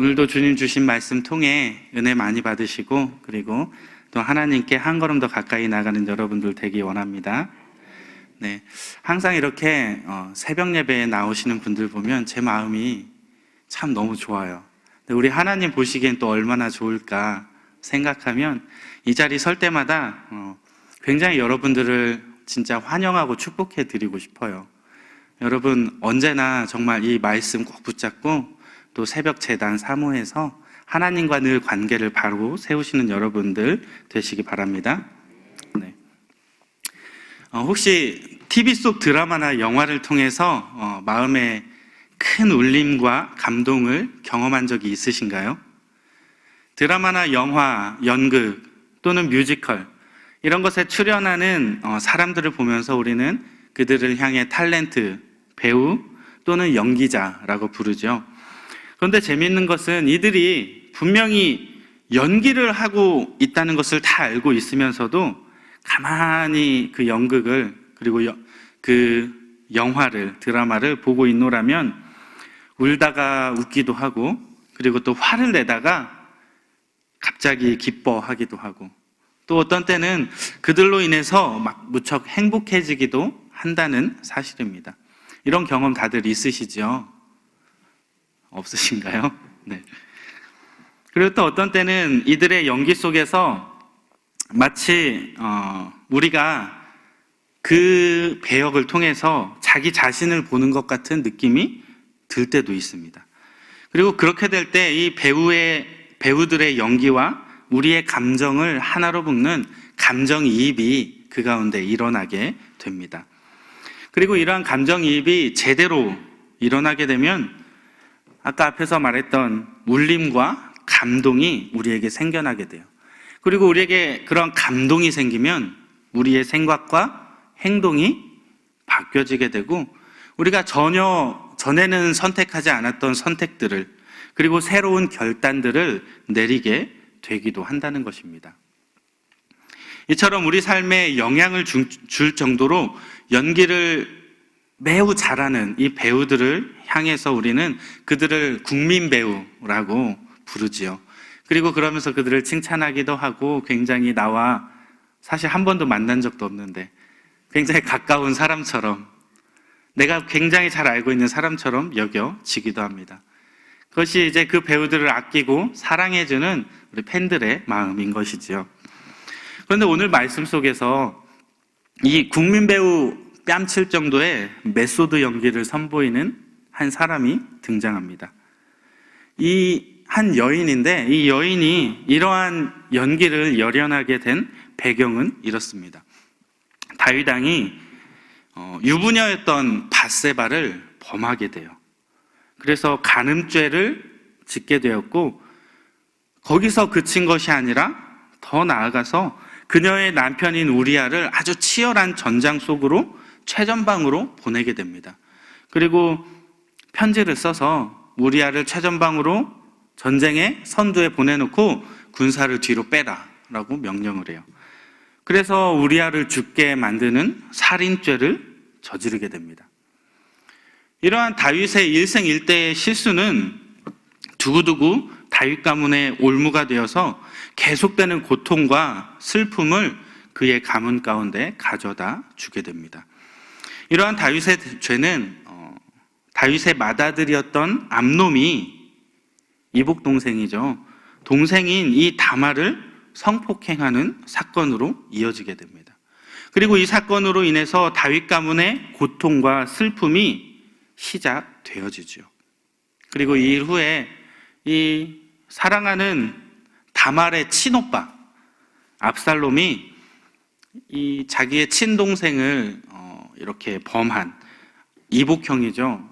오늘도 주님 주신 말씀 통해 은혜 많이 받으시고 그리고 또 하나님께 한 걸음 더 가까이 나가는 여러분들 되기 원합니다. 네, 항상 이렇게 어, 새벽 예배에 나오시는 분들 보면 제 마음이 참 너무 좋아요. 우리 하나님 보시기엔 또 얼마나 좋을까 생각하면 이 자리 설 때마다 어, 굉장히 여러분들을 진짜 환영하고 축복해 드리고 싶어요. 여러분 언제나 정말 이 말씀 꼭 붙잡고 또 새벽 재단 사모해서 하나님과 늘 관계를 바로 세우시는 여러분들 되시기 바랍니다. 네. 어, 혹시 TV 속 드라마나 영화를 통해서 어, 마음에 큰 울림과 감동을 경험한 적이 있으신가요? 드라마나 영화, 연극 또는 뮤지컬 이런 것에 출연하는 어, 사람들을 보면서 우리는 그들을 향해 탤런트, 배우 또는 연기자라고 부르죠. 그런데 재미있는 것은 이들이 분명히 연기를 하고 있다는 것을 다 알고 있으면서도 가만히 그 연극을 그리고 여- 그 영화를 드라마를 보고 있노라면 울다가 웃기도 하고 그리고 또 화를 내다가 갑자기 기뻐하기도 하고 또 어떤 때는 그들로 인해서 막 무척 행복해지기도 한다는 사실입니다. 이런 경험 다들 있으시죠? 없으신가요? 네. 그리고 또 어떤 때는 이들의 연기 속에서 마치 어, 우리가 그 배역을 통해서 자기 자신을 보는 것 같은 느낌이 들 때도 있습니다. 그리고 그렇게 될 때 이 배우의 배우들의 연기와 우리의 감정을 하나로 묶는 감정이입이 그 가운데 일어나게 됩니다. 그리고 이러한 감정이입이 제대로 일어나게 되면 아까 앞에서 말했던 울림과 감동이 우리에게 생겨나게 돼요. 그리고 우리에게 그런 감동이 생기면 우리의 생각과 행동이 바뀌어지게 되고 우리가 전혀 전에는 선택하지 않았던 선택들을 그리고 새로운 결단들을 내리게 되기도 한다는 것입니다. 이처럼 우리 삶에 영향을 주- 줄 정도로 연기를 매우 잘하는 이 배우들을 향해서 우리는 그들을 국민 배우라고 부르지요. 그리고 그러면서 그들을 칭찬하기도 하고 굉장히 나와 사실 한 번도 만난 적도 없는데 굉장히 가까운 사람처럼 내가 굉장히 잘 알고 있는 사람처럼 여겨지기도 합니다. 그것이 이제 그 배우들을 아끼고 사랑해주는 우리 팬들의 마음인 것이지요. 그런데 오늘 말씀 속에서 이 국민 배우 뺨칠 정도의 메소드 연기를 선보이는 한 사람이 등장합니다. 이 한 여인인데 이 여인이 이러한 연기를 열연하게 된 배경은 이렇습니다. 다윗 왕이 어, 유부녀였던 바세바를 범하게 돼요. 그래서 간음죄를 짓게 되었고 거기서 그친 것이 아니라 더 나아가서 그녀의 남편인 우리아를 아주 치열한 전장 속으로 최전방으로 보내게 됩니다. 그리고 편지를 써서 우리아를 최전방으로 전쟁의 선두에 보내놓고 군사를 뒤로 빼라라고 명령을 해요. 그래서 우리아를 죽게 만드는 살인죄를 저지르게 됩니다. 이러한 다윗의 일생 일대의 실수는 두고두고 다윗 가문의 올무가 되어서 계속되는 고통과 슬픔을 그의 가문 가운데 가져다 주게 됩니다. 이러한 다윗의 죄는 어, 다윗의 맏아들이었던 암놈이 이복 동생이죠. 동생인 이 다마를 성폭행하는 사건으로 이어지게 됩니다. 그리고 이 사건으로 인해서 다윗 가문의 고통과 슬픔이 시작되어지죠. 그리고 이일 후에 이 사랑하는 다말의 친오빠 압살롬이 이 자기의 친동생을 어, 이렇게 범한 이복형이죠.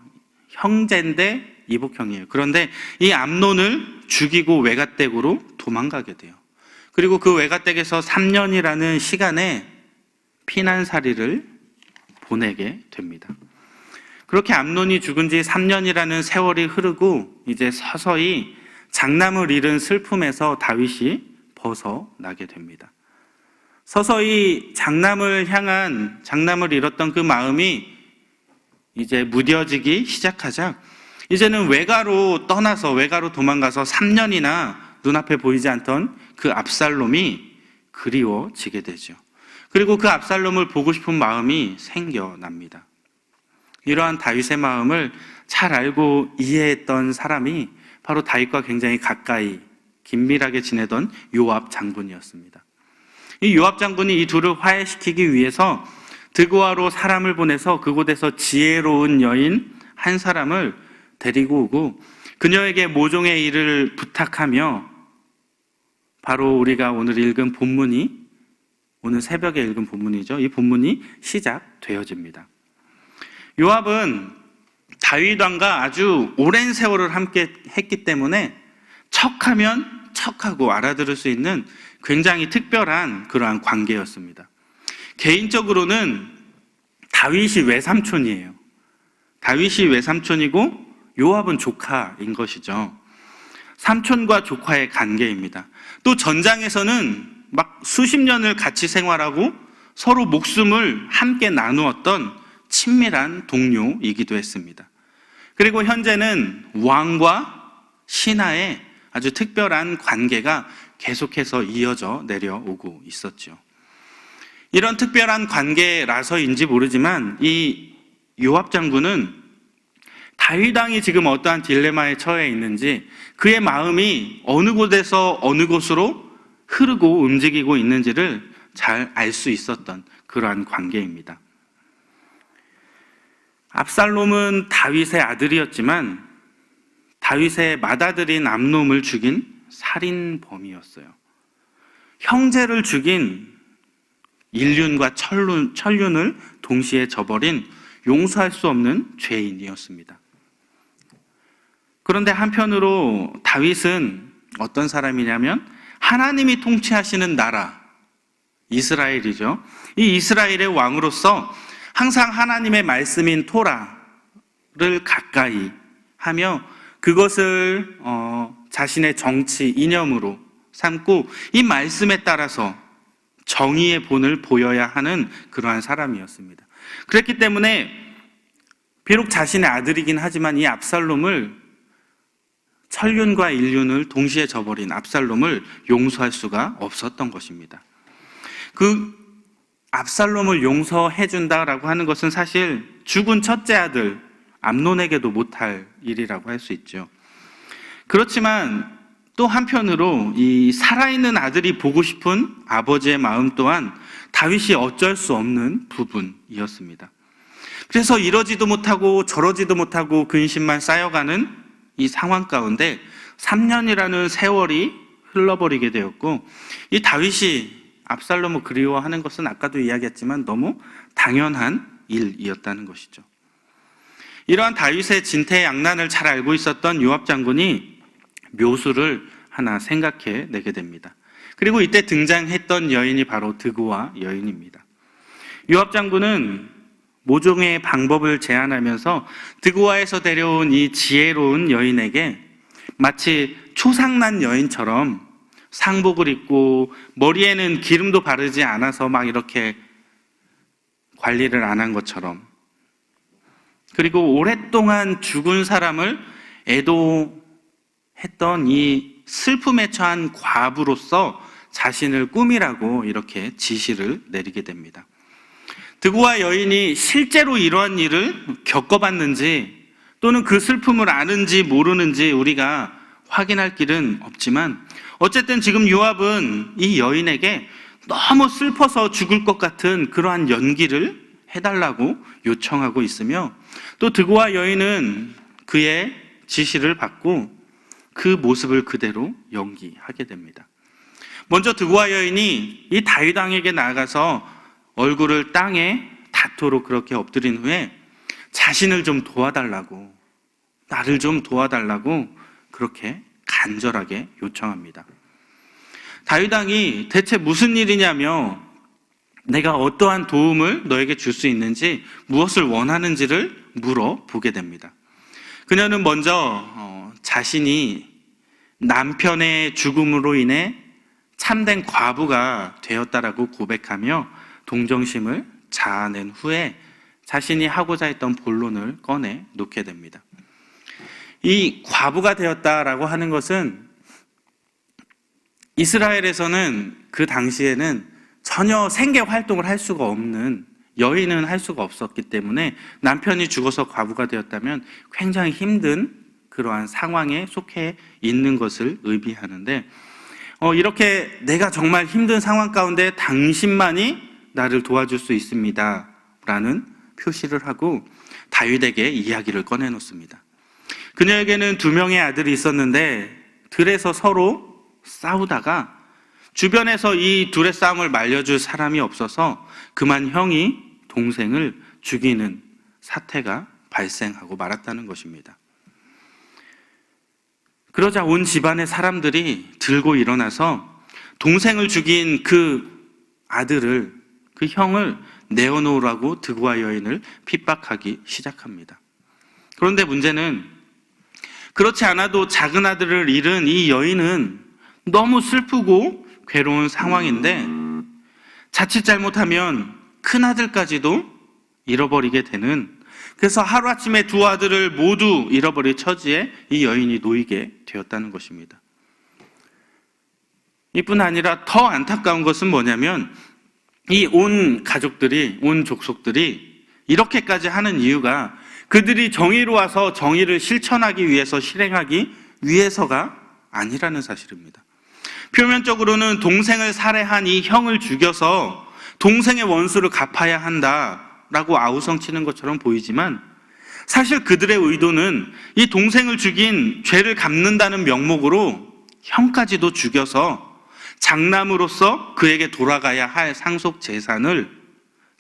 형제인데 이복형이에요. 그런데 이 암론을 죽이고 외가댁으로 도망가게 돼요. 그리고 그 외가댁에서 3년이라는 시간에 피난살이를 보내게 됩니다. 그렇게 암론이 죽은 지 3년이라는 세월이 흐르고 이제 서서히 장남을 잃은 슬픔에서 다윗이 벗어나게 됩니다. 서서히 장남을 향한 장남을 잃었던 그 마음이 이제 무뎌지기 시작하자 이제는 외가로 떠나서 외가로 도망가서 3년이나 눈앞에 보이지 않던 그 압살롬이 그리워지게 되죠. 그리고 그 압살롬을 보고 싶은 마음이 생겨납니다. 이러한 다윗의 마음을 잘 알고 이해했던 사람이 바로 다윗과 굉장히 가까이 긴밀하게 지내던 요압 장군이었습니다. 이 요압 장군이 이 둘을 화해시키기 위해서 드고아로 사람을 보내서 그곳에서 지혜로운 여인 한 사람을 데리고 오고 그녀에게 모종의 일을 부탁하며 바로 우리가 오늘 읽은 본문이 오늘 새벽에 읽은 본문이죠. 이 본문이 시작되어집니다. 요압은 다윗 왕과 아주 오랜 세월을 함께 했기 때문에 척하면 척하고 알아들을 수 있는 굉장히 특별한 그러한 관계였습니다. 개인적으로는 다윗이 외삼촌이에요. 다윗이 외삼촌이고 요압은 조카인 것이죠. 삼촌과 조카의 관계입니다. 또 전장에서는 막 수십 년을 같이 생활하고 서로 목숨을 함께 나누었던 친밀한 동료이기도 했습니다. 그리고 현재는 왕과 신하의 아주 특별한 관계가 계속해서 이어져 내려오고 있었죠. 이런 특별한 관계라서인지 모르지만 이 요압 장군은 다윗 왕이 지금 어떠한 딜레마에 처해 있는지 그의 마음이 어느 곳에서 어느 곳으로 흐르고 움직이고 있는지를 잘 알 수 있었던 그러한 관계입니다. 압살롬은 다윗의 아들이었지만 다윗의 맏아들인 암놈을 죽인 살인범이었어요. 형제를 죽인 인륜과 천륜, 천륜을 동시에 저버린 용서할 수 없는 죄인이었습니다. 그런데 한편으로 다윗은 어떤 사람이냐면 하나님이 통치하시는 나라, 이스라엘이죠. 이 이스라엘의 왕으로서 항상 하나님의 말씀인 토라를 가까이 하며 그것을 어, 자신의 정치 이념으로 삼고 이 말씀에 따라서 정의의 본을 보여야 하는 그러한 사람이었습니다. 그랬기 때문에 비록 자신의 아들이긴 하지만 이 압살롬을 철륜과 인륜을 동시에 저버린 압살롬을 용서할 수가 없었던 것입니다. 그 압살롬을 용서해 준다라고 하는 것은 사실 죽은 첫째 아들 암논에게도 못할 일이라고 할 수 있죠. 그렇지만 또 한편으로 이 살아있는 아들이 보고 싶은 아버지의 마음 또한 다윗이 어쩔 수 없는 부분이었습니다. 그래서 이러지도 못하고 저러지도 못하고 근심만 쌓여가는 이 상황 가운데 3년이라는 세월이 흘러버리게 되었고 이 다윗이 압살롬을 그리워하는 것은 아까도 이야기했지만 너무 당연한 일이었다는 것이죠. 이러한 다윗의 진퇴 양난을 잘 알고 있었던 요압 장군이 묘수를 하나 생각해 내게 됩니다. 그리고 이때 등장했던 여인이 바로 드고와 여인입니다. 요압 장군은 모종의 방법을 제안하면서 드고아에서 데려온 이 지혜로운 여인에게 마치 초상난 여인처럼 상복을 입고 머리에는 기름도 바르지 않아서 막 이렇게 관리를 안 한 것처럼 그리고 오랫동안 죽은 사람을 애도 했던 이 슬픔에 처한 과부로서 자신을 꾸미라고 이렇게 지시를 내리게 됩니다. 드고와 여인이 실제로 이러한 일을 겪어봤는지 또는 그 슬픔을 아는지 모르는지 우리가 확인할 길은 없지만 어쨌든 지금 요압은 이 여인에게 너무 슬퍼서 죽을 것 같은 그러한 연기를 해달라고 요청하고 있으며 또 드고와 여인은 그의 지시를 받고 그 모습을 그대로 연기하게 됩니다. 먼저 드고와 여인이 이 다윗 왕에게 나아가서 얼굴을 땅에 닿도록 그렇게 엎드린 후에 자신을 좀 도와달라고 나를 좀 도와달라고 그렇게 간절하게 요청합니다. 다윗 왕이 대체 무슨 일이냐며 내가 어떠한 도움을 너에게 줄 수 있는지 무엇을 원하는지를 물어보게 됩니다. 그녀는 먼저 어, 자신이 남편의 죽음으로 인해 참된 과부가 되었다라고 고백하며 동정심을 자아낸 후에 자신이 하고자 했던 본론을 꺼내 놓게 됩니다. 이 과부가 되었다라고 하는 것은 이스라엘에서는 그 당시에는 전혀 생계 활동을 할 수가 없는 여인은 할 수가 없었기 때문에 남편이 죽어서 과부가 되었다면 굉장히 힘든 그러한 상황에 속해 있는 것을 의미하는데 어, 이렇게 내가 정말 힘든 상황 가운데 당신만이 나를 도와줄 수 있습니다. 라는 표시를 하고 다윗에게 이야기를 꺼내놓습니다. 그녀에게는 두 명의 아들이 있었는데 들에서 서로 싸우다가 주변에서 이 둘의 싸움을 말려줄 사람이 없어서 그만 형이 동생을 죽이는 사태가 발생하고 말았다는 것입니다. 그러자 온 집안의 사람들이 들고 일어나서 동생을 죽인 그 아들을, 그 형을 내어놓으라고 드고아 여인을 핍박하기 시작합니다. 그런데 문제는 그렇지 않아도 작은 아들을 잃은 이 여인은 너무 슬프고 괴로운 상황인데 자칫 잘못하면 큰 아들까지도 잃어버리게 되는 그래서 하루아침에 두 아들을 모두 잃어버릴 처지에 이 여인이 놓이게 되었다는 것입니다. 이뿐 아니라 더 안타까운 것은 뭐냐면 이 온 가족들이, 온 족속들이 이렇게까지 하는 이유가 그들이 정의로 와서 정의를 실천하기 위해서 실행하기 위해서가 아니라는 사실입니다. 표면적으로는 동생을 살해한 이 형을 죽여서 동생의 원수를 갚아야 한다 라고 아우성 치는 것처럼 보이지만 사실 그들의 의도는 이 동생을 죽인 죄를 갚는다는 명목으로 형까지도 죽여서 장남으로서 그에게 돌아가야 할 상속 재산을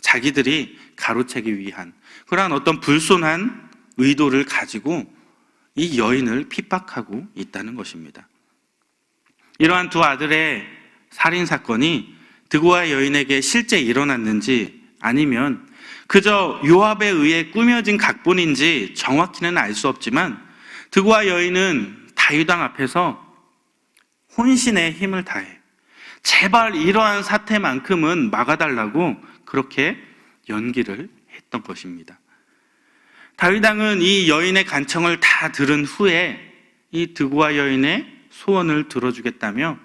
자기들이 가로채기 위한 그러한 어떤 불손한 의도를 가지고 이 여인을 핍박하고 있다는 것입니다. 이러한 두 아들의 살인 사건이 드고아 여인에게 실제 일어났는지 아니면 그저 요압에 의해 꾸며진 각본인지 정확히는 알 수 없지만 드고아 여인은 다윗왕 앞에서 혼신의 힘을 다해 제발 이러한 사태만큼은 막아달라고 그렇게 연기를 했던 것입니다. 다윗왕은 이 여인의 간청을 다 들은 후에 이 드고아 여인의 소원을 들어주겠다며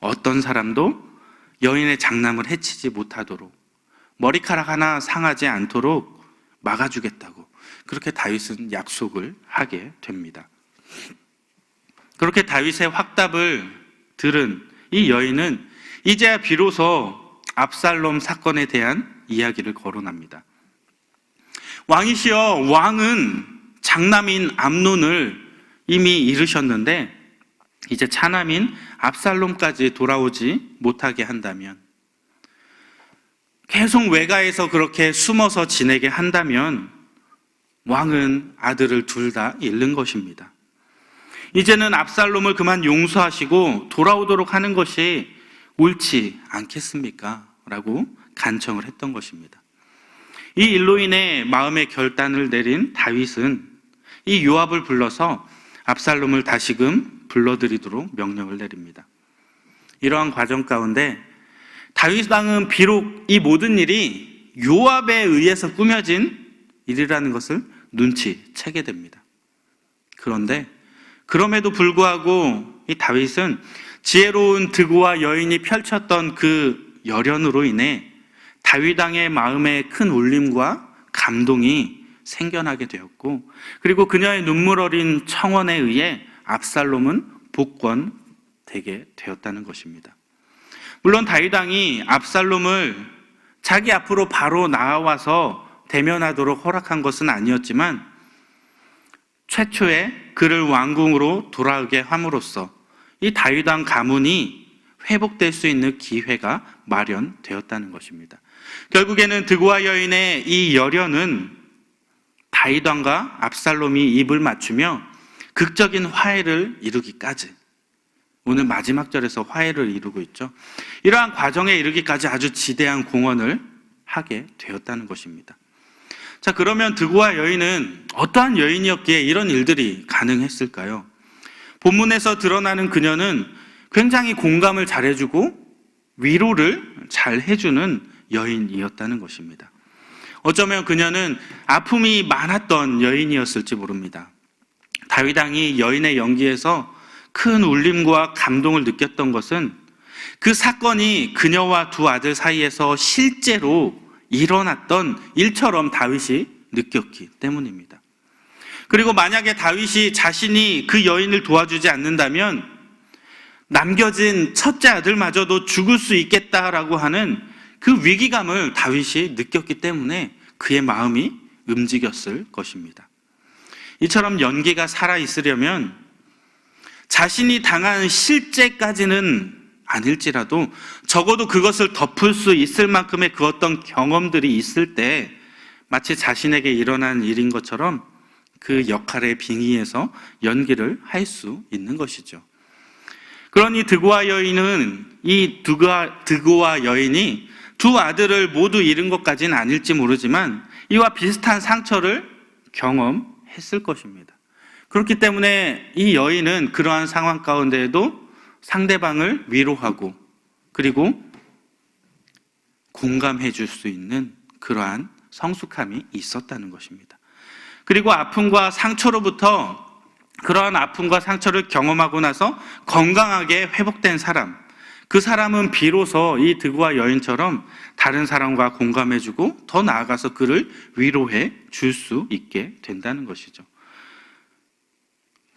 어떤 사람도 여인의 장남을 해치지 못하도록 머리카락 하나 상하지 않도록 막아주겠다고 그렇게 다윗은 약속을 하게 됩니다. 그렇게 다윗의 확답을 들은 이 여인은 이제야 비로소 압살롬 사건에 대한 이야기를 거론합니다. 왕이시여 왕은 장남인 암논을 이미 잃으셨는데 이제 차남인 압살롬까지 돌아오지 못하게 한다면 계속 외가에서 그렇게 숨어서 지내게 한다면 왕은 아들을 둘 다 잃는 것입니다. 이제는 압살롬을 그만 용서하시고 돌아오도록 하는 것이 옳지 않겠습니까? 라고 간청을 했던 것입니다. 이 일로 인해 마음의 결단을 내린 다윗은 이 요압을 불러서 압살롬을 다시금 불러들이도록 명령을 내립니다. 이러한 과정 가운데 다윗 왕은 비록 이 모든 일이 요압에 의해서 꾸며진 일이라는 것을 눈치 채게 됩니다. 그런데 그럼에도 불구하고 이 다윗은 지혜로운 드고와 여인이 펼쳤던 그 열연으로 인해 다윗 왕의 마음에 큰 울림과 감동이 생겨나게 되었고 그리고 그녀의 눈물 어린 청원에 의해 압살롬은 복권되게 되었다는 것입니다. 물론 다윗 왕이 압살롬을 자기 앞으로 바로 나와서 대면하도록 허락한 것은 아니었지만 최초에 그를 왕궁으로 돌아오게 함으로써 이 다윗 왕 가문이 회복될 수 있는 기회가 마련되었다는 것입니다. 결국에는 드고아 여인의 이 열연은 다윗 왕과 압살롬이 입을 맞추며 극적인 화해를 이루기까지 오늘 마지막 절에서 화해를 이루고 있죠. 이러한 과정에 이르기까지 아주 지대한 공헌을 하게 되었다는 것입니다. 자, 그러면 드고아 여인은 어떠한 여인이었기에 이런 일들이 가능했을까요? 본문에서 드러나는 그녀는 굉장히 공감을 잘해주고 위로를 잘 해주는 여인이었다는 것입니다. 어쩌면 그녀는 아픔이 많았던 여인이었을지 모릅니다. 다윗 왕이 여인의 연기에서 큰 울림과 감동을 느꼈던 것은 그 사건이 그녀와 두 아들 사이에서 실제로 일어났던 일처럼 다윗이 느꼈기 때문입니다. 그리고 만약에 다윗이 자신이 그 여인을 도와주지 않는다면 남겨진 첫째 아들마저도 죽을 수 있겠다라고 하는 그 위기감을 다윗이 느꼈기 때문에 그의 마음이 움직였을 것입니다. 이처럼 연기가 살아 있으려면 자신이 당한 실제까지는 아닐지라도 적어도 그것을 덮을 수 있을 만큼의 그 어떤 경험들이 있을 때 마치 자신에게 일어난 일인 것처럼 그 역할에 빙의해서 연기를 할 수 있는 것이죠. 그러니 드고아 여인은 이 드고아, 드고아 여인이 두 아들을 모두 잃은 것까지는 아닐지 모르지만 이와 비슷한 상처를 경험했을 것입니다. 그렇기 때문에 이 여인은 그러한 상황 가운데에도 상대방을 위로하고 그리고 공감해 줄 수 있는 그러한 성숙함이 있었다는 것입니다. 그리고 아픔과 상처로부터 그러한 아픔과 상처를 경험하고 나서 건강하게 회복된 사람, 그 사람은 비로소 이 드고와 여인처럼 다른 사람과 공감해주고 더 나아가서 그를 위로해 줄 수 있게 된다는 것이죠.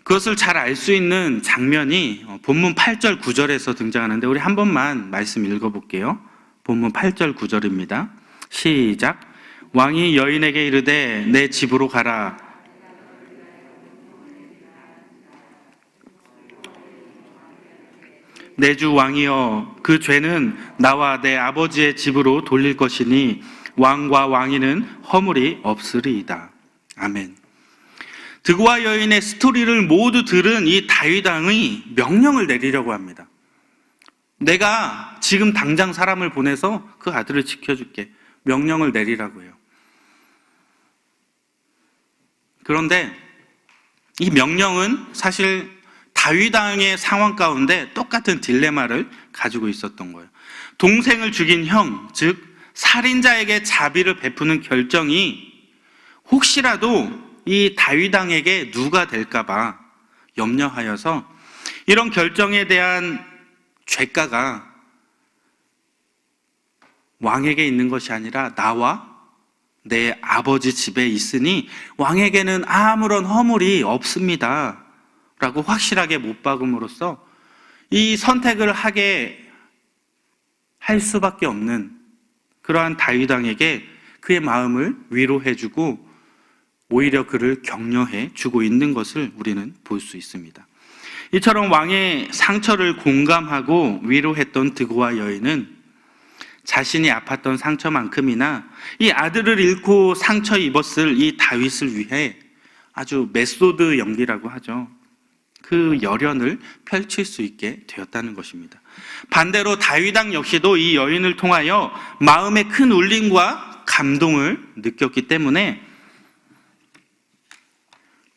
그것을 잘 알 수 있는 장면이 어, 본문 8절 9절에서 등장하는데 우리 한 번만 말씀 읽어 볼게요. 본문 8절 9절입니다. 시작. 왕이 여인에게 이르되 내 집으로 가라. 내주 왕이여 그 죄는 나와 내 아버지의 집으로 돌릴 것이니 왕과 왕위는 허물이 없으리이다. 아멘. 드고와 여인의 스토리를 모두 들은 이 다윗 왕이 명령을 내리려고 합니다. 내가 지금 당장 사람을 보내서 그 아들을 지켜줄게. 명령을 내리라고 해요. 그런데 이 명령은 사실 다윗 왕의 상황 가운데 똑같은 딜레마를 가지고 있었던 거예요. 동생을 죽인 형, 즉 살인자에게 자비를 베푸는 결정이 혹시라도 이 다윗 왕에게 누가 될까봐 염려하여서 이런 결정에 대한 죄가가 왕에게 있는 것이 아니라 나와 내 아버지 집에 있으니 왕에게는 아무런 허물이 없습니다. 라고 확실하게 못 박음으로써 이 선택을 하게 할 수밖에 없는 그러한 다윗 왕에게 그의 마음을 위로해 주고 오히려 그를 격려해 주고 있는 것을 우리는 볼 수 있습니다. 이처럼 왕의 상처를 공감하고 위로했던 드고와 여인은 자신이 아팠던 상처만큼이나 이 아들을 잃고 상처 입었을 이 다윗을 위해 아주 메소드 연기라고 하죠. 그 열연을 펼칠 수 있게 되었다는 것입니다. 반대로 다윗왕 역시도 이 여인을 통하여 마음의 큰 울림과 감동을 느꼈기 때문에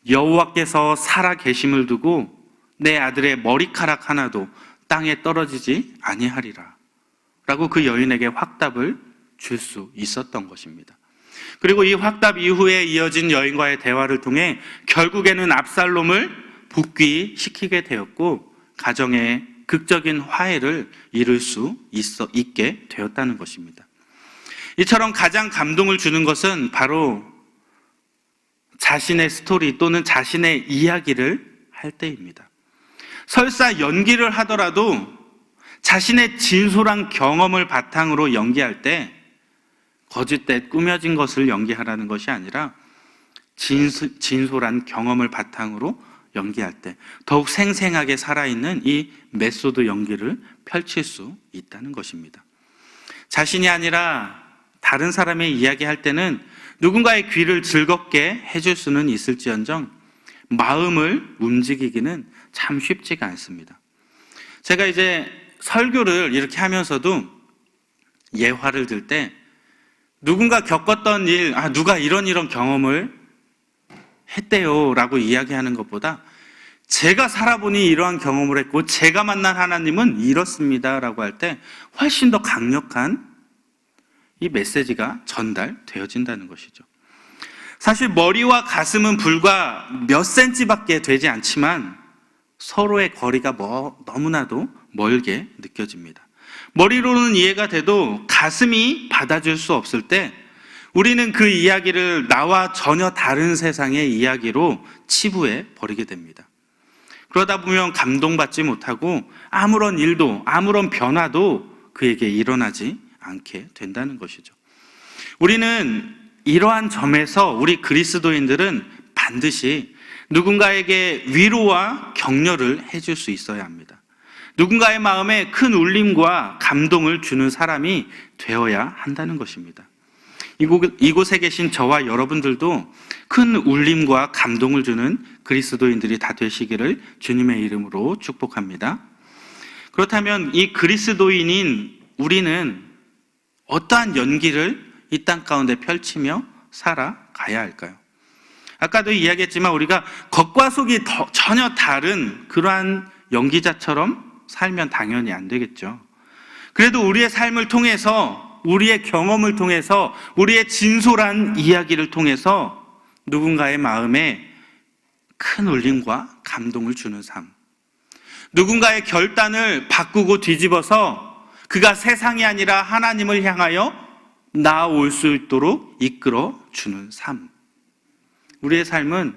여호와께서 살아 계심을 두고 내 아들의 머리카락 하나도 땅에 떨어지지 아니하리라. 라고 그 여인에게 확답을 줄 수 있었던 것입니다. 그리고 이 확답 이후에 이어진 여인과의 대화를 통해 결국에는 압살롬을 복귀시키게 되었고 가정의 극적인 화해를 이룰 수 있어 있게 되었다는 것입니다. 이처럼 가장 감동을 주는 것은 바로 자신의 스토리 또는 자신의 이야기를 할 때입니다. 설사 연기를 하더라도 자신의 진솔한 경험을 바탕으로 연기할 때 거짓된 꾸며진 것을 연기하라는 것이 아니라 진수, 진솔한 경험을 바탕으로 연기할 때 더욱 생생하게 살아있는 이 메소드 연기를 펼칠 수 있다는 것입니다. 자신이 아니라 다른 사람의 이야기할 때는 누군가의 귀를 즐겁게 해줄 수는 있을지언정 마음을 움직이기는 참 쉽지가 않습니다. 제가 이제 설교를 이렇게 하면서도 예화를 들 때 누군가 겪었던 일, 아, 누가 이런 이런 경험을 했대요 라고 이야기하는 것보다 제가 살아보니 이러한 경험을 했고 제가 만난 하나님은 이렇습니다 라고 할 때 훨씬 더 강력한 이 메시지가 전달되어진다는 것이죠. 사실 머리와 가슴은 불과 몇 센치밖에 되지 않지만 서로의 거리가 뭐 너무나도 멀게 느껴집니다. 머리로는 이해가 돼도 가슴이 받아줄 수 없을 때 우리는 그 이야기를 나와 전혀 다른 세상의 이야기로 치부해 버리게 됩니다. 그러다 보면 감동받지 못하고 아무런 일도 아무런 변화도 그에게 일어나지 않게 된다는 것이죠. 우리는 이러한 점에서 우리 그리스도인들은 반드시 누군가에게 위로와 격려를 해줄 수 있어야 합니다. 누군가의 마음에 큰 울림과 감동을 주는 사람이 되어야 한다는 것입니다. 이곳, 이곳에 계신 저와 여러분들도 큰 울림과 감동을 주는 그리스도인들이 다 되시기를 주님의 이름으로 축복합니다. 그렇다면 이 그리스도인인 우리는 어떠한 연기를 이 땅 가운데 펼치며 살아가야 할까요? 아까도 이야기했지만 우리가 겉과 속이 전혀 다른 그러한 연기자처럼 살면 당연히 안 되겠죠. 그래도 우리의 삶을 통해서 우리의 경험을 통해서 우리의 진솔한 이야기를 통해서 누군가의 마음에 큰 울림과 감동을 주는 삶. 누군가의 결단을 바꾸고 뒤집어서 그가 세상이 아니라 하나님을 향하여 나올 수 있도록 이끌어 주는 삶. 우리의 삶은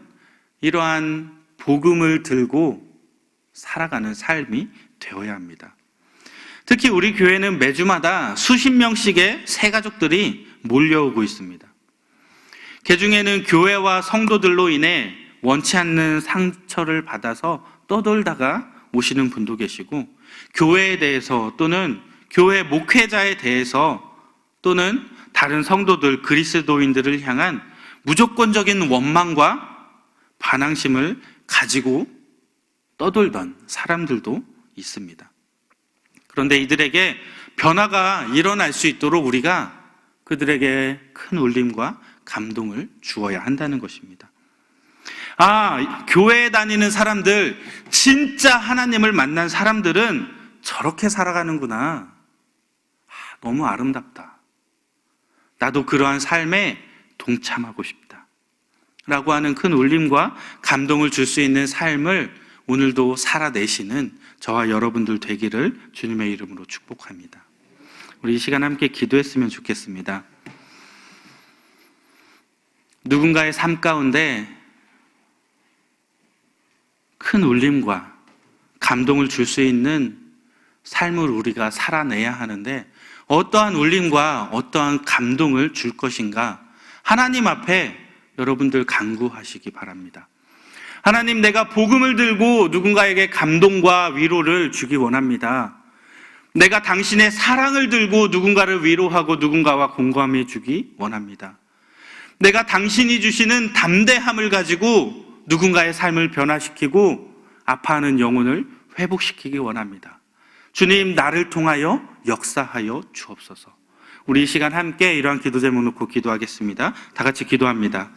이러한 복음을 들고 살아가는 삶이 되어야 합니다. 특히 우리 교회는 매주마다 수십 명씩의 새 가족들이 몰려오고 있습니다. 그 중에는 교회와 성도들로 인해 원치 않는 상처를 받아서 떠돌다가 오시는 분도 계시고, 교회에 대해서 또는 교회 목회자에 대해서 또는 다른 성도들, 그리스도인들을 향한 무조건적인 원망과 반항심을 가지고 떠돌던 사람들도 있습니다. 그런데 이들에게 변화가 일어날 수 있도록 우리가 그들에게 큰 울림과 감동을 주어야 한다는 것입니다. 아, 교회에 다니는 사람들, 진짜 하나님을 만난 사람들은 저렇게 살아가는구나. 아, 너무 아름답다. 나도 그러한 삶에 동참하고 싶다. 라고 하는 큰 울림과 감동을 줄 수 있는 삶을 오늘도 살아내시는 저와 여러분들 되기를 주님의 이름으로 축복합니다. 우리 이 시간 함께 기도했으면 좋겠습니다. 누군가의 삶 가운데 큰 울림과 감동을 줄 수 있는 삶을 우리가 살아내야 하는데 어떠한 울림과 어떠한 감동을 줄 것인가 하나님 앞에 여러분들 간구하시기 바랍니다. 하나님 내가 복음을 들고 누군가에게 감동과 위로를 주기 원합니다. 내가 당신의 사랑을 들고 누군가를 위로하고 누군가와 공감해 주기 원합니다. 내가 당신이 주시는 담대함을 가지고 누군가의 삶을 변화시키고 아파하는 영혼을 회복시키기 원합니다. 주님, 나를 통하여 역사하여 주옵소서. 우리 이 시간 함께 이러한 기도 제목 놓고 기도하겠습니다. 다 같이 기도합니다.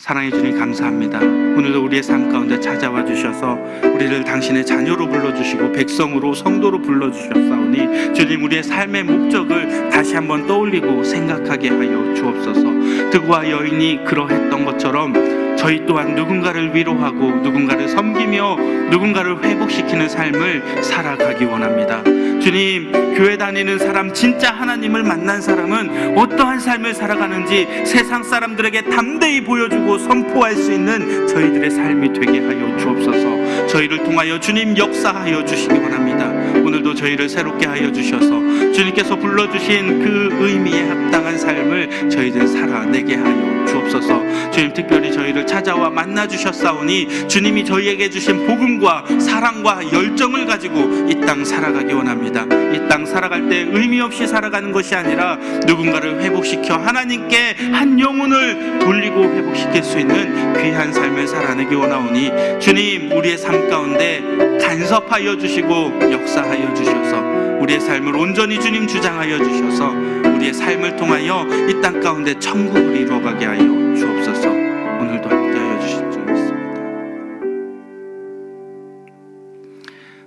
사랑해 주님 감사합니다. 오늘도 우리의 삶 가운데 찾아와 주셔서 우리를 당신의 자녀로 불러주시고 백성으로 성도로 불러주셨사오니 주님 우리의 삶의 목적을 다시 한번 떠올리고 생각하게 하여 주옵소서. 드고와 여인이 그러했던 것처럼 저희 또한 누군가를 위로하고 누군가를 섬기며 누군가를 회복시키는 삶을 살아가기 원합니다. 주님, 교회 다니는 사람, 진짜 하나님을 만난 사람은 어떠한 삶을 살아가는지 세상 사람들에게 담대히 보여주고 선포할 수 있는 저희들의 삶이 되게 하여 주옵소서. 저희를 통하여 주님 역사하여 주시기 원합니다. 오늘도 저희를 새롭게 하여 주셔서 주님께서 불러주신 그 의미에 합당한 삶을 저희들 살아내게 하여 주옵소서. 주님 특별히 저희를 찾아와 만나 주셨사오니 주님이 저희에게 주신 복음과 사랑과 열정을 가지고 이 땅 살아가기 원합니다. 이 땅 살아갈 때 의미 없이 살아가는 것이 아니라 누군가를 회복시켜 하나님께 한 영혼을 돌리고 회복시킬 수 있는 귀한 삶을 살아내기 원하오니 주님 우리의 삶 가운데 간섭하여 주시고 역사하여 주셔서 우리의 삶을 온전히 주님 주장하여 주셔서 우리의 삶을 통하여 이 땅 가운데 천국을 이루어가게 하여 주옵소서. 오늘도 함께하여 주실 줄 믿습니다.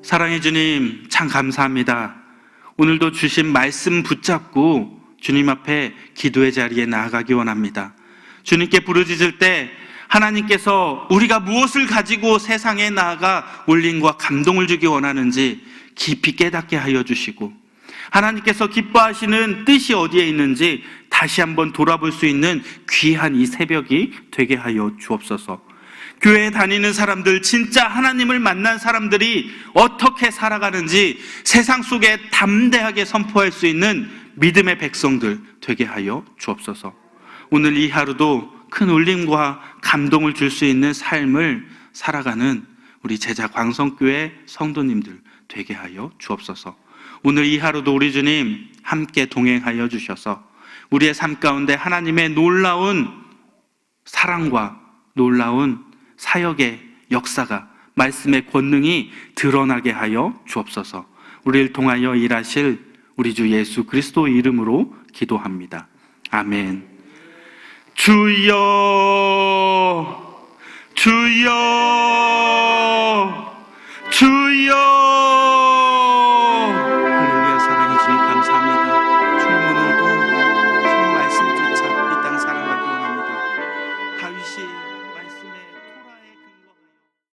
사랑해 주님 참 감사합니다. 오늘도 주신 말씀 붙잡고 주님 앞에 기도의 자리에 나아가기 원합니다. 주님께 부르짖을 때 하나님께서 우리가 무엇을 가지고 세상에 나아가 울림과 감동을 주기 원하는지 깊이 깨닫게 하여 주시고 하나님께서 기뻐하시는 뜻이 어디에 있는지 다시 한번 돌아볼 수 있는 귀한 이 새벽이 되게 하여 주옵소서. 교회에 다니는 사람들, 진짜 하나님을 만난 사람들이 어떻게 살아가는지 세상 속에 담대하게 선포할 수 있는 믿음의 백성들 되게 하여 주옵소서. 오늘 이 하루도 큰 울림과 감동을 줄 수 있는 삶을 살아가는 우리 제자 광성교회 성도님들 되게 하여 주옵소서. 오늘 이 하루도 우리 주님 함께 동행하여 주셔서 우리의 삶 가운데 하나님의 놀라운 사랑과 놀라운 사역의 역사가 말씀의 권능이 드러나게 하여 주옵소서. 우리를 통하여 일하실 우리 주 예수 그리스도 이름으로 기도합니다. 아멘. 주여, 주여, 주여.